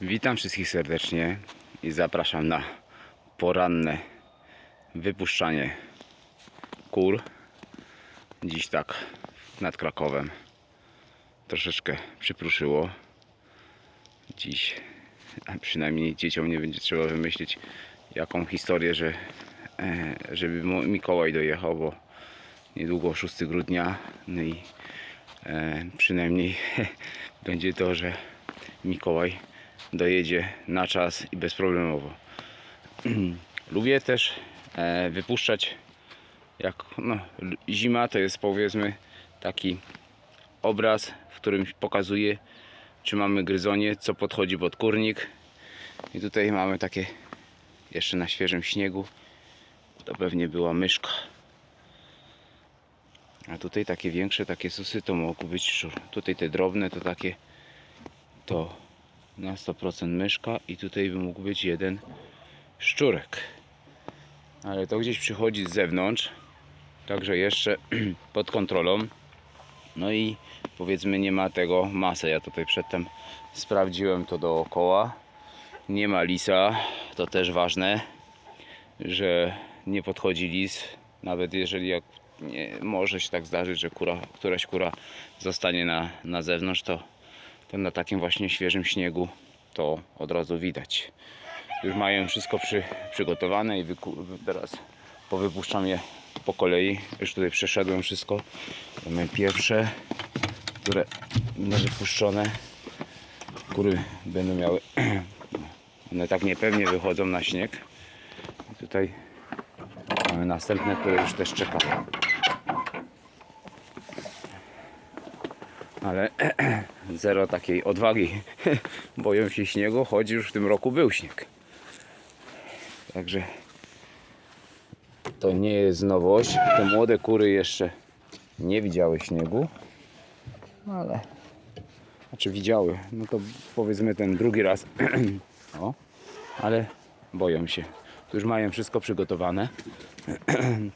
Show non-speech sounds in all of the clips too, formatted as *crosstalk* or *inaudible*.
Witam wszystkich serdecznie i zapraszam na poranne wypuszczanie kur. Dziś tak nad Krakowem troszeczkę przypruszyło. Dziś a przynajmniej dzieciom nie będzie trzeba wymyślić jaką historię, że, e, żeby Mikołaj dojechał, bo niedługo 6 grudnia. No i e, przynajmniej *laughs* będzie to, że Mikołaj dojedzie na czas i bezproblemowo. *clears throat* Lubię też e, wypuszczać jak no, zima to jest powiedzmy taki obraz, w którym pokazuje czy mamy gryzonie, co podchodzi pod kurnik i tutaj mamy takie jeszcze na świeżym śniegu to pewnie była myszka a tutaj takie większe, takie susy to mogą być szczur. Tutaj te drobne to takie to na 100% myszka i tutaj by mógł być jeden szczurek. Ale to gdzieś przychodzi z zewnątrz, także jeszcze *clears throat* pod kontrolą. No i powiedzmy nie ma tego masy. Ja tutaj przedtem sprawdziłem to dookoła. Nie ma lisa, to też ważne, że nie podchodzi lis. Nawet jeżeli jak nie, może się tak zdarzyć, że kura, któraś kura zostanie na, na zewnątrz, to to na takim właśnie świeżym śniegu to od razu widać. Już mają wszystko przy, przygotowane i teraz powypuszczam je po kolei. Już tutaj przeszedłem wszystko. Mamy pierwsze, które będą wypuszczone. Kury będą miały, *clears throat* one tak niepewnie wychodzą na śnieg. I tutaj mamy następne, które już też czekają. Ale *clears throat* zero takiej odwagi. *laughs* Boją się śniegu, choć już w tym roku był śnieg. Także to nie jest nowość. Te młode kury jeszcze nie widziały śniegu, ale znaczy widziały, no to powiedzmy ten drugi raz. *clears throat* o, ale boją się. Tu już mają wszystko przygotowane. *clears throat*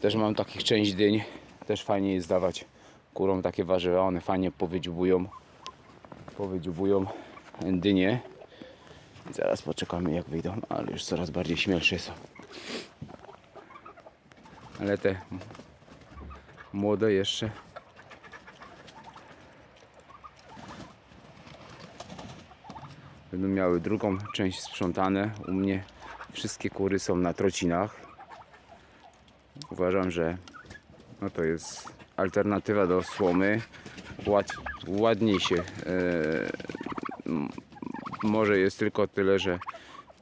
Też mam takich część dyń. Też fajnie jest dawać kurom takie warzywa. One fajnie powydziubują, powydziubują dynie. Zaraz poczekamy jak wyjdą, ale już coraz bardziej śmielsze są. Ale te młode jeszcze będą miały drugą część sprzątane. U mnie wszystkie kury są na trocinach. Uważam, że no to jest alternatywa do słomy. Ład, ładniej się. E, może jest tylko tyle, że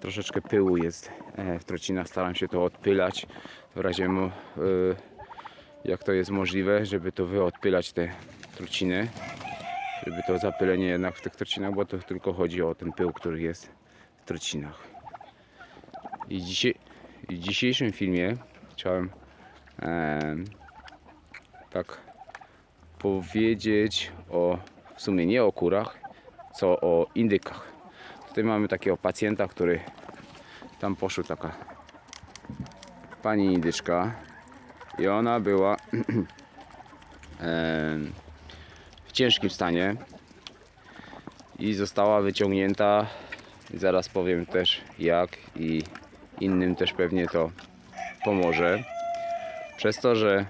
troszeczkę pyłu jest e, w trocinach. Staram się to odpylać. W razie e, jak to jest możliwe, żeby to wyodpylać te trociny. Żeby to zapylenie jednak w tych trocinach, bo to tylko chodzi o ten pył, który jest w trocinach. I dzisiaj, w dzisiejszym filmie chciałem em, tak powiedzieć o w sumie nie o kurach, co o indykach. Tutaj mamy takiego pacjenta, który tam poszła taka pani indyczka i ona była *clears throat* w ciężkim stanie. I została wyciągnięta. Zaraz powiem też jak i innym też pewnie to pomoże. Przez to, że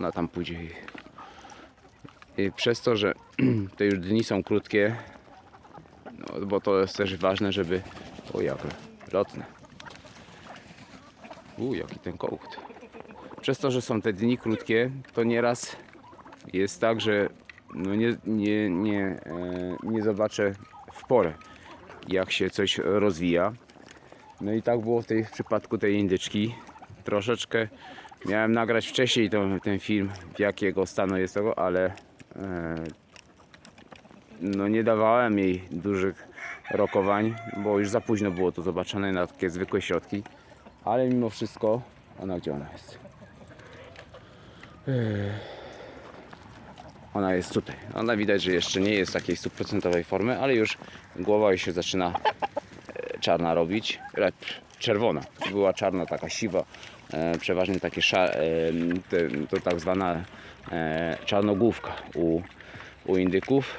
ona tam pójdzie przez to, że *clears throat* te już dni są krótkie no, bo to jest też ważne, żeby o jak lotne u jaki ten kołd. Przez to, że są te dni krótkie to nieraz jest tak, że no nie, nie, nie, e, nie zobaczę w porę jak się coś rozwija. No i tak było w, tej, w przypadku tej indyczki. Troszeczkę miałem nagrać wcześniej to, ten film w jakiego stanu jest tego, ale e, no nie dawałem jej dużych rokowań, bo już za późno było to zobaczone na takie zwykłe środki ale mimo wszystko ona gdzie ona jest ona jest tutaj. Ona widać, że jeszcze nie jest takiej stuprocentowej formy, ale już głowa już się zaczyna e, czarna robić. E, Czerwona. Była czarna, taka siwa. E, przeważnie takie e, to tak zwana e, czarnogłówka u, u indyków.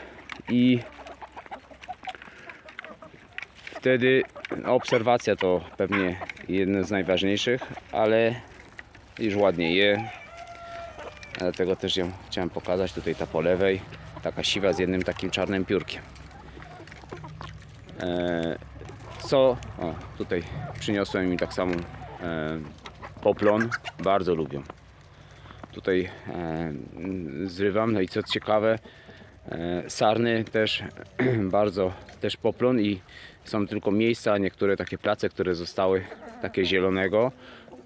I wtedy obserwacja to pewnie jedno z najważniejszych, ale już ładnie je. Dlatego też ją chciałem pokazać. Tutaj ta po lewej, taka siwa z jednym takim czarnym piórkiem. Co? O, tutaj przyniosłem mi tak samo poplon. Bardzo lubią. Tutaj e, zrywam. No i co ciekawe, e, sarny też *clears throat* bardzo też poplon i są tylko miejsca, niektóre takie place, które zostały takie zielonego,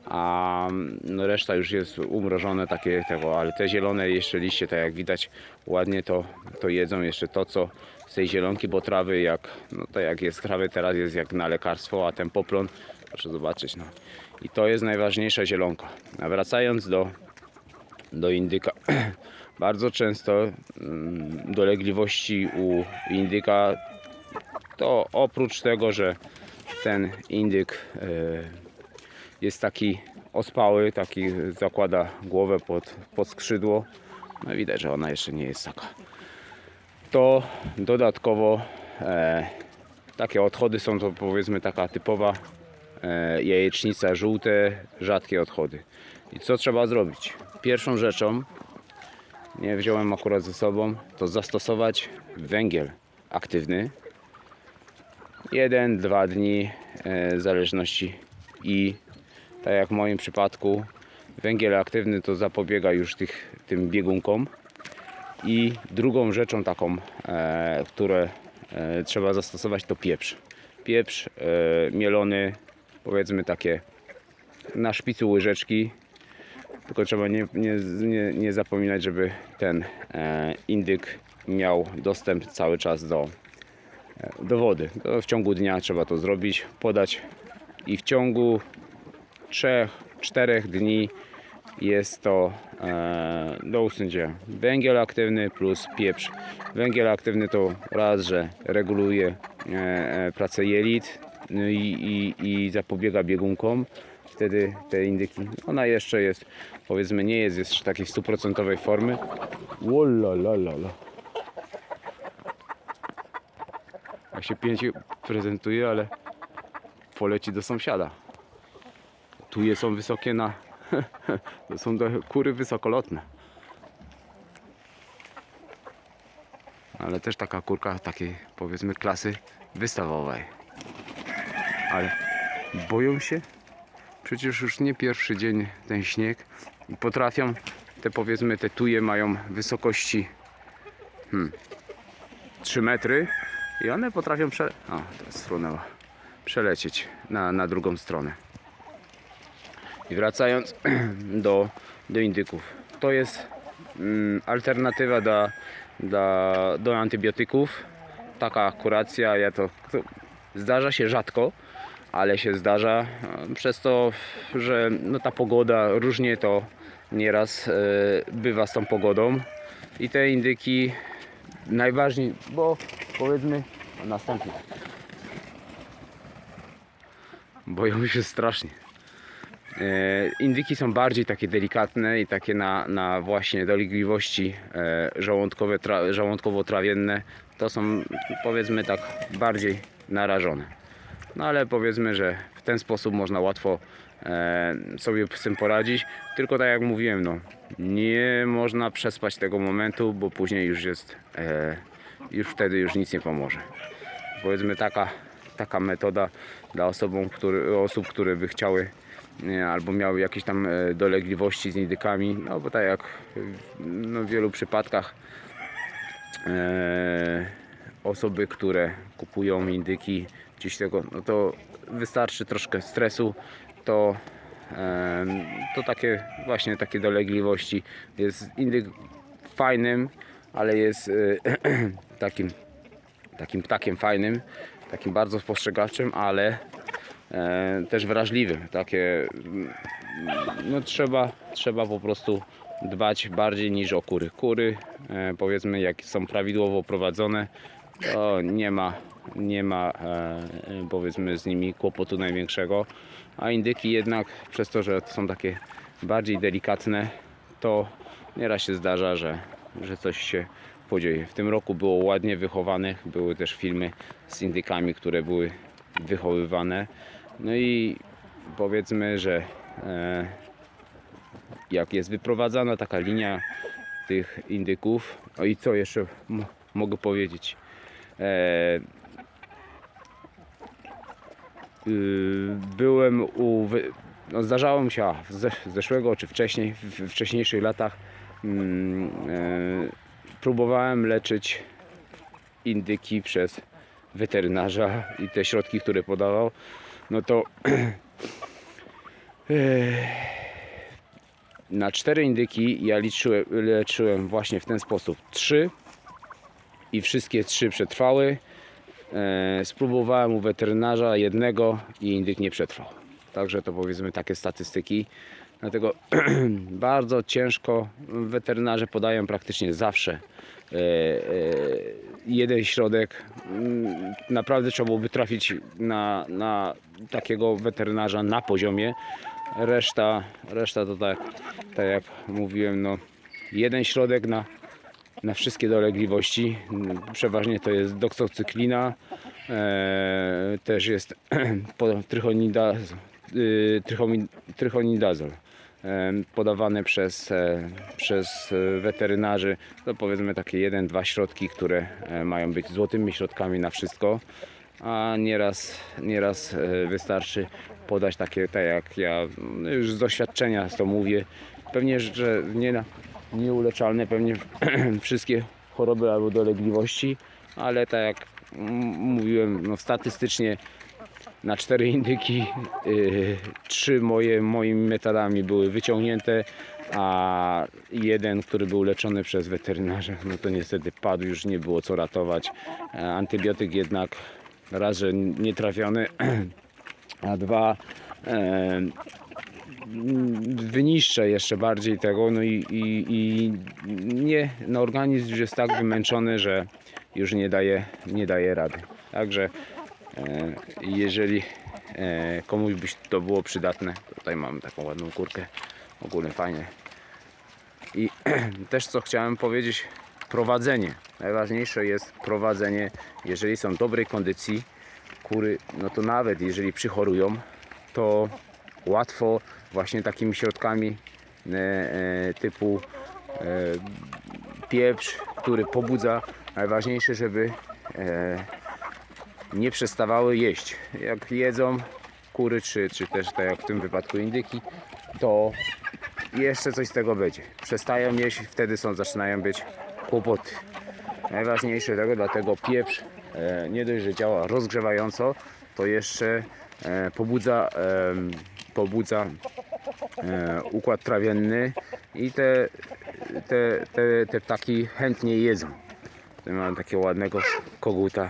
a no reszta już jest umrożone takie tego, ale te zielone jeszcze liście, tak jak widać ładnie to, to jedzą jeszcze to co z tej zielonki, bo trawy jak, no to jak jest trawy teraz jest jak na lekarstwo, a ten poplon, proszę zobaczyć, no i to jest najważniejsza zielonka. A wracając do, do indyka, *clears throat* bardzo często mm, dolegliwości u indyka to oprócz tego, że ten indyk e, jest taki ospały, taki zakłada głowę pod, pod skrzydło, no widać, że ona jeszcze nie jest taka. To dodatkowo e, takie odchody są to powiedzmy taka typowa jajecznica, żółte, rzadkie odchody. I co trzeba zrobić? Pierwszą rzeczą, nie wziąłem akurat ze sobą, to zastosować węgiel aktywny, 1-2 dni e, w zależności i tak jak w moim przypadku węgiel aktywny to zapobiega już tych, tym biegunkom i drugą rzeczą taką, e, które e, trzeba zastosować to pieprz pieprz e, mielony powiedzmy takie na szpicu łyżeczki tylko trzeba nie, nie, nie, nie zapominać żeby ten e, indyk miał dostęp cały czas do do wody. To w ciągu dnia trzeba to zrobić, podać i w ciągu 3-4 dni jest to e, do usunięcia. Węgiel aktywny plus pieprz. Węgiel aktywny to raz, że reguluje e, e, pracę jelit no i, i, i zapobiega biegunkom. Wtedy te indyki, ona jeszcze jest, powiedzmy, nie jest jeszcze takiej stuprocentowej formy. Łolalala. Jak się pięknie prezentuje, ale poleci do sąsiada. Tu je są wysokie na... *laughs* to są kury wysokolotne. Ale też taka kurka takiej powiedzmy klasy wystawowej. Ale boją się? Przecież już nie pierwszy dzień ten śnieg i potrafią te powiedzmy te tuje mają wysokości hmm, 3 metry i one potrafią prze... O, teraz sfrunęła. Przelecieć na, na drugą stronę. I wracając *clears throat* do, do indyków. To jest mm, alternatywa dla, dla, do antybiotyków. Taka kuracja, ja to, to zdarza się rzadko, ale się zdarza przez to, że no, ta pogoda różnie to nieraz e, bywa z tą pogodą i te indyki najważniej, bo powiedzmy następny. Boją się strasznie. E, Indyki są bardziej takie delikatne i takie na, na właśnie dolegliwości e, żołądkowe, tra, żołądkowo-trawienne. To są powiedzmy tak bardziej narażone. No ale powiedzmy, że w ten sposób można łatwo e, sobie z tym poradzić. Tylko tak jak mówiłem, no, nie można przespać tego momentu, bo później już jest, e, już wtedy już nic nie pomoże. Powiedzmy taka, taka metoda dla osobom, który, osób, które by chciały nie, albo miały jakieś tam e, dolegliwości z indykami, no bo tak jak no, w wielu przypadkach e, osoby, które kupują indyki gdzieś tego, no to wystarczy troszkę stresu, to, to takie właśnie takie dolegliwości. Jest indyk fajnym, ale jest e, *clears throat* takim, takim ptakiem fajnym, takim bardzo spostrzegawczym, ale e, też wrażliwym. Takie, mm, no trzeba, trzeba po prostu dbać bardziej niż o kury. Kury, e, powiedzmy, jak są prawidłowo prowadzone, nie ma, nie ma e, powiedzmy z nimi kłopotu największego. A indyki jednak przez to, że są takie bardziej delikatne, to nieraz się zdarza, że, że coś się podzieje. W tym roku było ładnie wychowanych, były też filmy z indykami, które były wychowywane. No i powiedzmy, że e, jak jest wyprowadzana taka linia tych indyków, o i co jeszcze mogę powiedzieć? E, y, byłem u. No zdarzało mi się z zesz- zeszłego czy wcześniej, w wcześniejszych latach mm, e, próbowałem leczyć indyki przez weterynarza i te środki, które podawał, no to *clears throat* na cztery indyki ja liczyłem, leczyłem właśnie w ten sposób. Trzy i wszystkie trzy przetrwały. E, spróbowałem u weterynarza jednego i indyk nie przetrwał. Także to powiedzmy takie statystyki. Dlatego *clears throat* bardzo ciężko weterynarze podają praktycznie zawsze e, e, jeden środek. Mm, Naprawdę trzeba byłoby trafić na, na takiego weterynarza na poziomie. Reszta, reszta to tak, tak jak mówiłem, no, jeden środek na, na wszystkie dolegliwości. Przeważnie to jest doksocyklina, e, też jest *clears throat* trychonidaz, y, trychonidazol e, podawane przez, e, przez weterynarzy. To powiedzmy takie jeden, dwa środki, które e, mają być złotymi środkami na wszystko. A nieraz, nieraz wystarczy podać takie, tak jak ja no już z doświadczenia to mówię. Pewnie, że nie, na- nieuleczalne, pewnie *clears throat* wszystkie choroby albo dolegliwości, ale tak jak mówiłem, no statystycznie na cztery indyki yy, trzy moje moimi metodami były wyciągnięte, a jeden, który był leczony przez weterynarza, no to niestety padł, już nie było co ratować. E, Antybiotyk jednak raz, że nie trafiony, *clears throat* a dwa e, wyniszczę jeszcze bardziej tego, no i, i, i nie, no organizm już jest tak wymęczony, że już nie daje, nie daje rady. Także e, jeżeli e, komuś by to było przydatne, tutaj mamy taką ładną kurkę, ogólnie fajnie. I *clears throat* też co chciałem powiedzieć, prowadzenie. Najważniejsze jest prowadzenie, jeżeli są dobrej kondycji kury, no to nawet jeżeli przychorują, to łatwo właśnie takimi środkami e, e, typu e, pieprz, który pobudza. Najważniejsze, żeby nie przestawały jeść. Jak jedzą kury, czy, czy też tak jak w tym wypadku indyki, to jeszcze coś z tego będzie. Przestają jeść, wtedy są, zaczynają być kłopoty. Najważniejsze tego, dlatego pieprz nie dość, że działa rozgrzewająco, to jeszcze pobudza, pobudza e, układ trawienny i te, te, te, te ptaki chętnie jedzą. Mamy takiego ładnego koguta.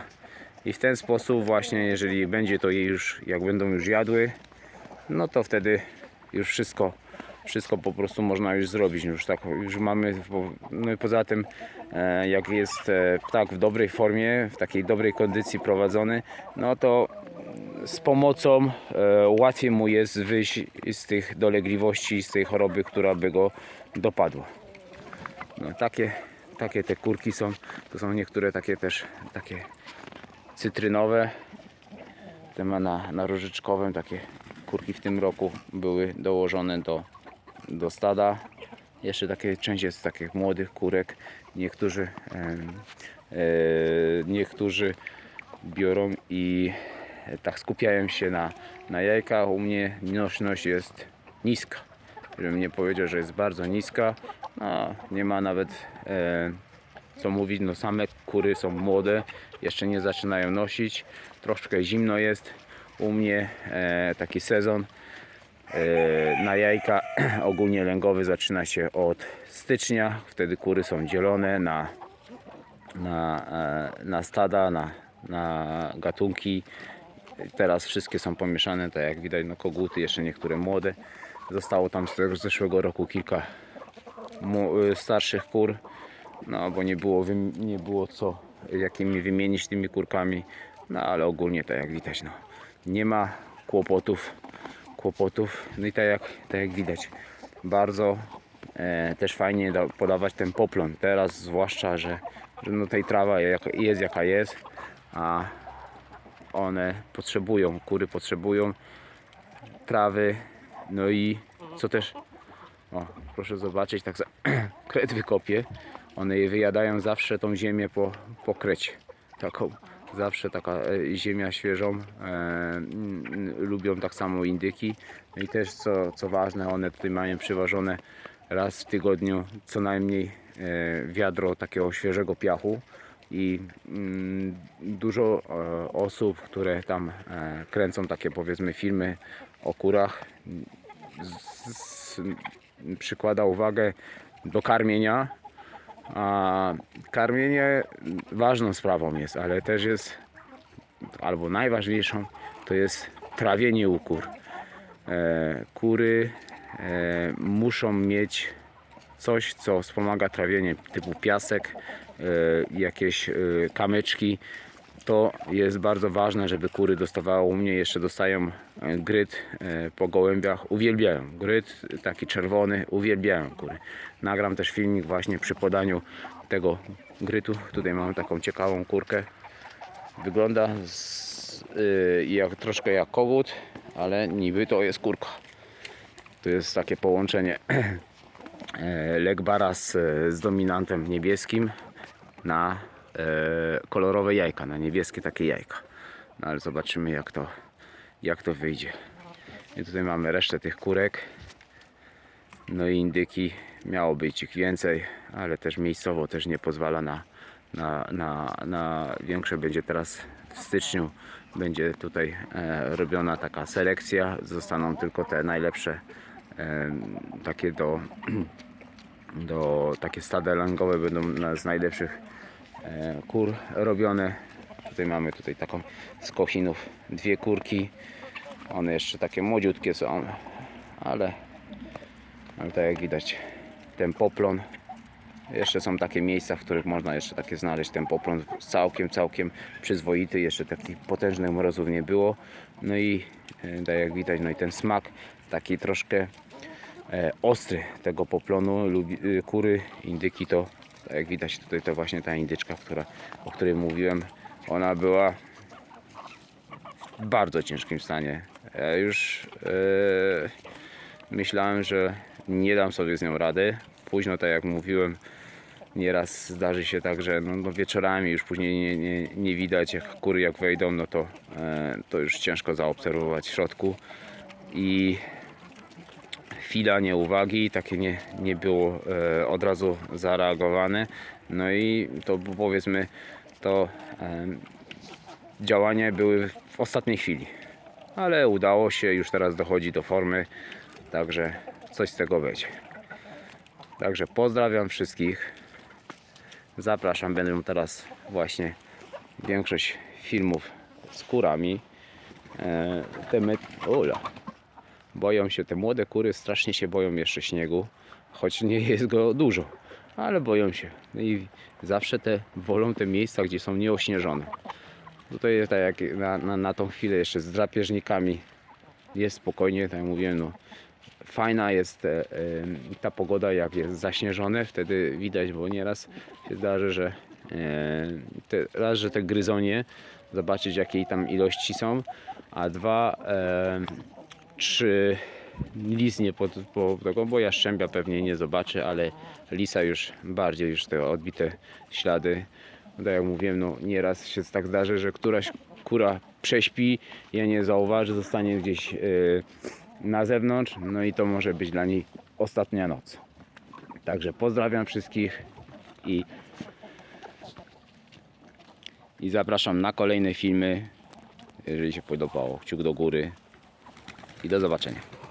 I w ten sposób właśnie, jeżeli będzie to jej już, jak będą już jadły, no to wtedy już wszystko, wszystko po prostu można już zrobić. Już tak, już mamy, no i poza tym, e, jak jest e, ptak w dobrej formie, w takiej dobrej kondycji prowadzony, no to z pomocą e, łatwiej mu jest wyjść z tych dolegliwości, z tej choroby, która by go dopadła. No, takie, takie te kurki są. To są niektóre takie też takie cytrynowe. Te ma na, na różyczkowym takie kurki w tym roku były dołożone do, do stada. Jeszcze takie część jest takich młodych kurek. Niektórzy, em, e, niektórzy biorą i tak skupiają się na, na jajkach. U mnie nośność jest niska. Żebym nie powiedział, że jest bardzo niska. No, nie ma nawet e, co mówić, no same kury są młode, jeszcze nie zaczynają nosić. Troszkę zimno jest. U mnie e, taki sezon e, na jajka *clears throat* ogólnie lęgowy zaczyna się od stycznia. Wtedy kury są dzielone na, na, e, na stada, na, na gatunki. Teraz wszystkie są pomieszane, tak jak widać, no koguty, jeszcze niektóre młode. Zostało tam z tego zeszłego roku kilka y, starszych kur, no bo nie było, nie było co jakimi wymienić tymi kurkami, no ale ogólnie tak jak widać, no nie ma kłopotów, kłopotów, no i tak jak, tak jak widać, bardzo e, też fajnie da, podawać ten poplon, teraz zwłaszcza, że, że no tej trawa jest jaka jest, a one potrzebują, kury potrzebują trawy, no i co też, o proszę zobaczyć, tak za *clears throat* kret wykopię, one je wyjadają zawsze tą ziemię po, po krecie, taką, zawsze taka e, ziemia świeżą, e, lubią tak samo indyki, no i też co, co ważne, one tutaj mają przywożone raz w tygodniu co najmniej e, wiadro takiego świeżego piachu i mm, dużo e, osób, które tam e, kręcą takie powiedzmy filmy o kurach przykłada uwagę do karmienia a karmienie ważną sprawą jest, ale też jest albo najważniejszą to jest trawienie u kur. E, kury muszą mieć coś, co wspomaga trawienie, typu piasek, jakieś e, kamyczki. To jest bardzo ważne, żeby kury dostawały u mnie. Jeszcze dostają e, gryt e, po gołębiach. Uwielbiają. Gryt taki czerwony, uwielbiają kury. Nagram też filmik właśnie przy podaniu tego grytu. Tutaj mam taką ciekawą kurkę. Wygląda z, jak, troszkę jak kogut, ale niby to jest kurka. To jest takie połączenie *clears throat* e, Legbara z, z dominantem niebieskim na e, kolorowe jajka, na niebieskie takie jajka. No ale zobaczymy jak to, jak to wyjdzie. I tutaj mamy resztę tych kurek. No i indyki. Miało być ich więcej, ale też miejscowo też nie pozwala na, na, na, na większe. Będzie teraz w styczniu będzie tutaj e, robiona taka selekcja. Zostaną tylko te najlepsze e, takie do, *clears throat* do takie stada langowe będą z najlepszych e, kur robione. Tutaj mamy tutaj taką z kochinów dwie kurki. One jeszcze takie młodziutkie są, ale, ale tak jak widać ten poplon. Jeszcze są takie miejsca, w których można jeszcze takie znaleźć. Ten poplon całkiem, całkiem przyzwoity. Jeszcze takich potężnych mrozów nie było. No i e, tak jak widać, no i ten smak taki troszkę ostry tego poplonu. Y, kury, indyki to, tak jak widać tutaj to właśnie ta indyczka, która, o której mówiłem. Ona była w bardzo ciężkim stanie. Ja już e, myślałem, że nie dam sobie z nią rady. Późno, tak jak mówiłem, nieraz zdarzy się tak, że no, no wieczorami już później nie, nie, nie widać, jak kury jak wejdą, no to, e, to już ciężko zaobserwować w środku. I chwila nieuwagi, takie nie, nie było e, od razu zareagowane. No i to powiedzmy, to e, działania były w ostatniej chwili. Ale udało się, już teraz dochodzi do formy, także coś z tego będzie. Także pozdrawiam wszystkich. Zapraszam, będę teraz właśnie większość filmów z kurami. E, te met... Ola. Boją się te młode kury, strasznie się boją jeszcze śniegu, choć nie jest go dużo, ale boją się. No i zawsze te wolą te miejsca, gdzie są nieośnieżone. Tutaj jest tak jak na, na, na tą chwilę jeszcze z drapieżnikami jest spokojnie, tak jak mówiłem, no, fajna jest e, e, ta pogoda, jak jest zaśnieżone, wtedy widać, bo nieraz się zdarzy, że e, te, raz, że te gryzonie, zobaczyć jakiej tam ilości są, a dwa, e, czy lis nie pod, po tego, bo jaszczębia pewnie nie zobaczy, ale lisa już bardziej już te odbite ślady. No Tak jak mówiłem, no nieraz się tak zdarzy, że któraś kura prześpi, ja nie zauważy, zostanie gdzieś e, na zewnątrz, no i to może być dla niej ostatnia noc. Także pozdrawiam wszystkich i, i zapraszam na kolejne filmy. Jeżeli się podobało, kciuk do góry i do zobaczenia.